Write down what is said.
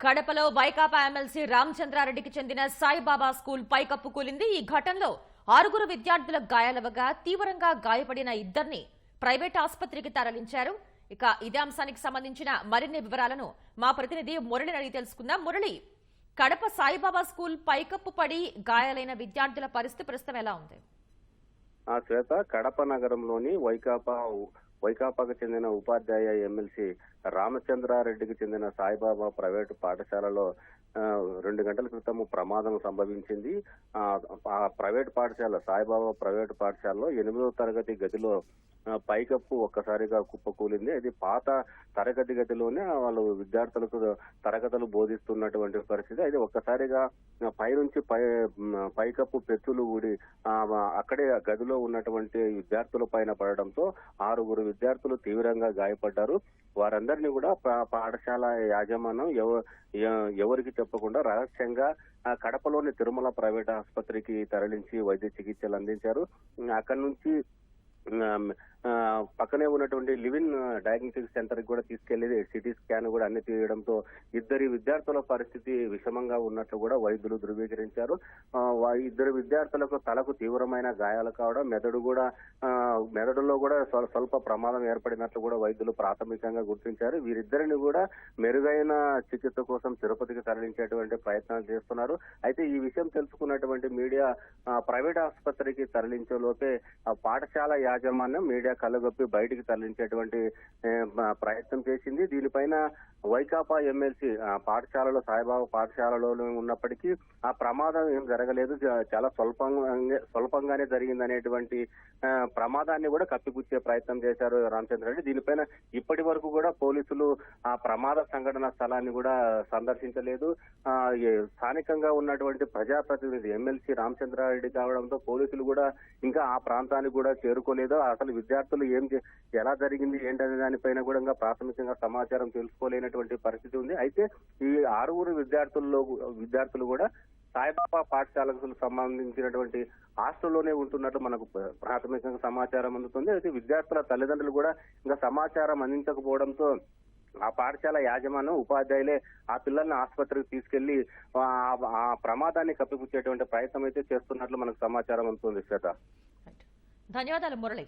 కడపలో వైకాపా ఎమ్మెల్సీ రామచంద్రారెడ్డికి చెందిన సాయిబాబా స్కూల్ పైకప్పు కూలింది. ఈ ఘటనలో ఆరుగురు విద్యార్థుల గాయాలవగా తీవ్రంగా గాయపడిన ఇద్దరిని ప్రైవేట్ ఆసుపత్రికి తరలించారు. ఇక ఇదే అంశానికి సంబంధించిన మరిన్ని వివరాలను మా ప్రతినిధి మురళిని అడిగి తెలుసుకుందాం. మురళి కడప సాయిబాబా స్కూల్ పైకప్పు పడి గాయాలైన విద్యార్థుల పరిస్థితి ప్రస్తుతం ఎలా ఉంది? శ్వేత కడప నగరంలోని వైకాపా వైకాపాకు చెందిన ఉపాధ్యాయ ఎమ్మెల్సీ రామచంద్రారెడ్డికి చెందిన సాయిబాబా ప్రైవేటు పాఠశాలలో రెండు గంటల క్రితం ప్రమాదం సంభవించింది. ఆ ప్రైవేట్ పాఠశాల సాయిబాబా ప్రైవేట్ పాఠశాలలో ఎనిమిదవ తరగతి గదిలో పైకప్పు ఒక్కసారిగా కుప్పకూలింది. అది పాత తరగతి గదిలోనే వాళ్ళు విద్యార్థులకు తరగతులు బోధిస్తున్నటువంటి పరిస్థితి. అది ఒక్కసారిగా పైనుంచి పై పైకప్పు పెచ్చులు ఊడి అక్కడే గదిలో ఉన్నటువంటి విద్యార్థుల పైన పడడంతో ఆరుగురు విద్యార్థులు తీవ్రంగా గాయపడ్డారు. వారందరినీ కూడా పా- పాఠశాల యాజమాన్యం ఎవ- ఎవరికి చెప్పకుండా రహస్యంగా కడపలోని తిరుమల ప్రైవేట్ ఆసుపత్రికి తరలించి వైద్య చికిత్సలు అందించారు. అక్కడి నుంచి పక్కనే ఉన్నటువంటి లివిన్ డయాగ్నోస్టిక్ సెంటర్కి కూడా తీసుకెళ్ళి సిటీ స్కాన్ కూడా అన్ని తీయడంతో ఇద్దరి విద్యార్థుల పరిస్థితి విషమంగా ఉన్నట్లు కూడా వైద్యులు ధృవీకరించారు. ఇద్దరు విద్యార్థులకు తలకు తీవ్రమైన గాయాలు కావడం మెదడు కూడా మెదడులో కూడా స్వల్ప ప్రమాదం ఏర్పడినట్లు కూడా వైద్యులు ప్రాథమికంగా గుర్తించారు. వీరిద్దరిని కూడా మెరుగైన చికిత్స కోసం తిరుపతికి తరలించేటువంటి ప్రయత్నాలు చేస్తున్నారు. అయితే ఈ విషయం తెలుసుకున్నటువంటి మీడియా ప్రైవేట్ ఆసుపత్రికి తరలించే లోపే ఆ పాఠశాల యాజమాన్యం మీడియా కళ్ళగొప్పి బయటికి తరలించేటువంటి ప్రయత్నం చేసింది. దీనిపైన వైకాపా ఎమ్మెల్సీ ఆ, పాఠశాలలో సాయిబాబా పాఠశాలలో ఉన్నప్పటికీ ఆ ప్రమాదం ఏం జరగలేదు. చాలా స్వల్పంగా స్వల్పంగానే జరిగిందనేటువంటి ఆ, ప్రమాదాన్ని కూడా కప్పిపుచ్చే ప్రయత్నం చేశారు రామచంద్ర రెడ్డి. దీనిపైన ఇప్పటి వరకు కూడా పోలీసులు ఆ ప్రమాద సంఘటన స్థలాన్ని కూడా సందర్శించలేదు. స్థానికంగా ఉన్నటువంటి ప్రజాప్రతినిధి ఎమ్మెల్సీ రామచంద్రారెడ్డి కావడంతో పోలీసులు కూడా ఇంకా ఆ ప్రాంతానికి కూడా చేరుకోలేదు. అసలు విద్యార్థులు ఏం చే- ఎలా జరిగింది ఏంటనే దానిపైన కూడా ఇంకా ప్రాథమికంగా సమాచారం తెలుసుకోలేనటువంటి పరిస్థితి ఉంది. అయితే ఈ ఆరుగురు విద్యార్థుల్లో విద్యార్థులు కూడా సాయిబాబా పాఠశాలకు సంబంధించినటువంటి హాస్టల్లోనే ఉంటున్నట్లు మనకు ప్రాథమికంగా సమాచారం అందుతుంది. అయితే విద్యార్థుల తల్లిదండ్రులు కూడా ఇంకా సమాచారం అందించకపోవడంతో ఆ పాఠశాల యాజమాన్యం ఉపాధ్యాయులే ఆ పిల్లల్ని ఆసుపత్రికి తీసుకెళ్ళి ఆ- ఆ ప్రమాదాన్ని కప్పిపుచ్చేటువంటి ప్రయత్నం అయితే చేస్తున్నట్లు మనకు సమాచారం అందుతుంది శ్వేత. ధన్యవాదాలు మురళి.